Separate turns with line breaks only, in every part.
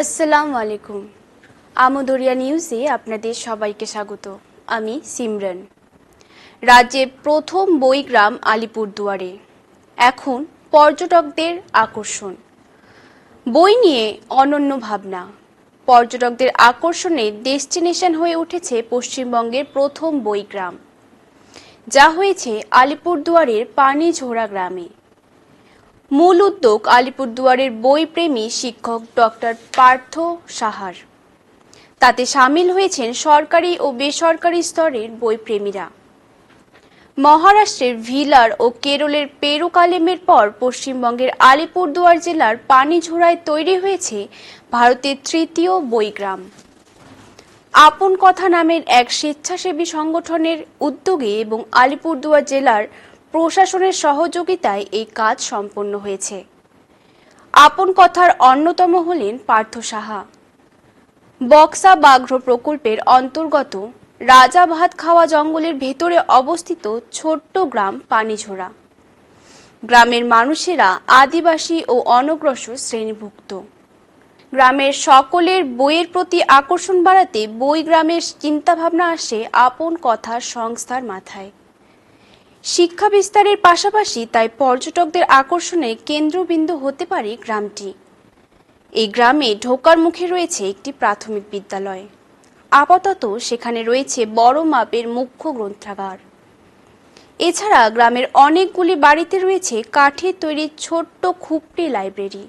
আসসালামু আলাইকুম। আমদরিয়া নিউজে আপনাদের সবাইকে স্বাগত। আমি সিমরান। রাজ্যের প্রথম বইগ্রাম আলিপুরদুয়ারে। এখন পর্যটকদের আকর্ষণ। বই নিয়ে অনন্য ভাবনা। পর্যটকদের আকর্ষণে ডেস্টিনেশন হয়ে উঠেছে পশ্চিমবঙ্গের প্রথম বইগ্রাম যা হয়েছে আলিপুরদুয়ারের পানিঝোড়া গ্রামে। মূল উদ্যোগ আলিপুরদুয়ারের বইপ্রেমী শিক্ষক ডক্টর পার্থ সাহার। তাতে সামিল হয়েছেন সরকারি ও বেসরকারি স্তরের বইপ্রেমীরা। মহারাষ্ট্রের ভিলার ও কেরলের পেরুকালেমের পর পশ্চিমবঙ্গের আলিপুরদুয়ার জেলার পানিঝোড়ায় তৈরি হয়েছে ভারতের তৃতীয় বইগ্রাম। আপন কথা নামের এক স্বেচ্ছাসেবী সংগঠনের উদ্যোগে এবং আলিপুরদুয়ার জেলার প্রশাসনের সহযোগিতায় এই কাজ সম্পন্ন হয়েছে। আপন কথার অন্যতম হলেন পার্থ সাহা। বক্সা বাঘ্র প্রকল্পের অন্তর্গত রাজা ভাত খাওয়া জঙ্গলের ভেতরে অবস্থিত ছোট্ট গ্রাম পানিঝোড়া গ্রামের মানুষেরা আদিবাসী ও অনগ্রসর শ্রেণীভুক্ত। গ্রামের সকলের বইয়ের প্রতি আকর্ষণ বাড়াতে বই গ্রামের চিন্তাভাবনা আসে আপন কথার সংস্থার মাথায়। শিক্ষা বিস্তারের পাশাপাশি তাই পর্যটকদের আকর্ষণে কেন্দ্রবিন্দু হতে পারে গ্রামটি। এই গ্রামে ঢোকার মুখে রয়েছে একটি প্রাথমিক বিদ্যালয়। আপাতত সেখানে রয়েছে বড় মাপের মুখ্য গ্রন্থাগার। এছাড়া গ্রামের অনেকগুলি বাড়িতে রয়েছে কাঠের তৈরি ছোট্ট খুপড়ি লাইব্রেরি,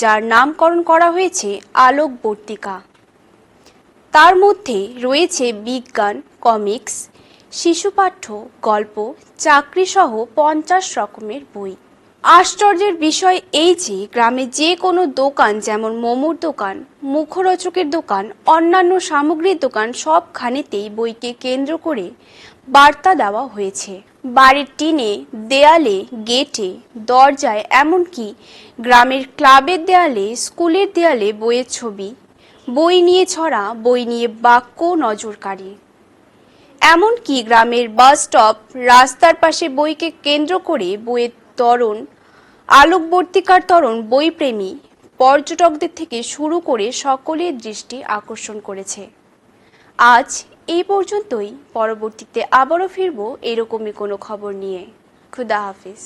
যার নামকরণ করা হয়েছে আলোকবর্তিকা তার মধ্যে রয়েছে বিজ্ঞান, কমিক্স শিশুপাঠ্য, গল্প চাকরি সহ পঞ্চাশ রকমের বই। আশ্চর্যের বিষয় এই যে, গ্রামে যে কোনো দোকান যেমন মোমোর দোকান, মুখরোচকের দোকান, অন্যান্য সামগ্রীর দোকান সবখানেতেই বইকে কেন্দ্র করে বার্তা দেওয়া হয়েছে। বাড়ির টিনে, দেয়ালে, গেটে, দরজায় এমনকি গ্রামের ক্লাবের দেয়ালে, স্কুলের দেয়ালে বইয়ের ছবি। বই নিয়ে ছড়া, বই নিয়ে বাক্য নজরকারী। এমনকি গ্রামের বাস স্টপ রাস্তার পাশে বইকে কেন্দ্র করে বইয়ের তরণ, আলোকবর্তিকার তরণ বইপ্রেমী পর্যটকদের থেকে শুরু করে সকলের দৃষ্টি আকর্ষণ করেছে। আজ এই পর্যন্তই। পরবর্তীতে আবারও ফিরব এরকমই কোনো খবর নিয়ে। খুদা হাফিজ।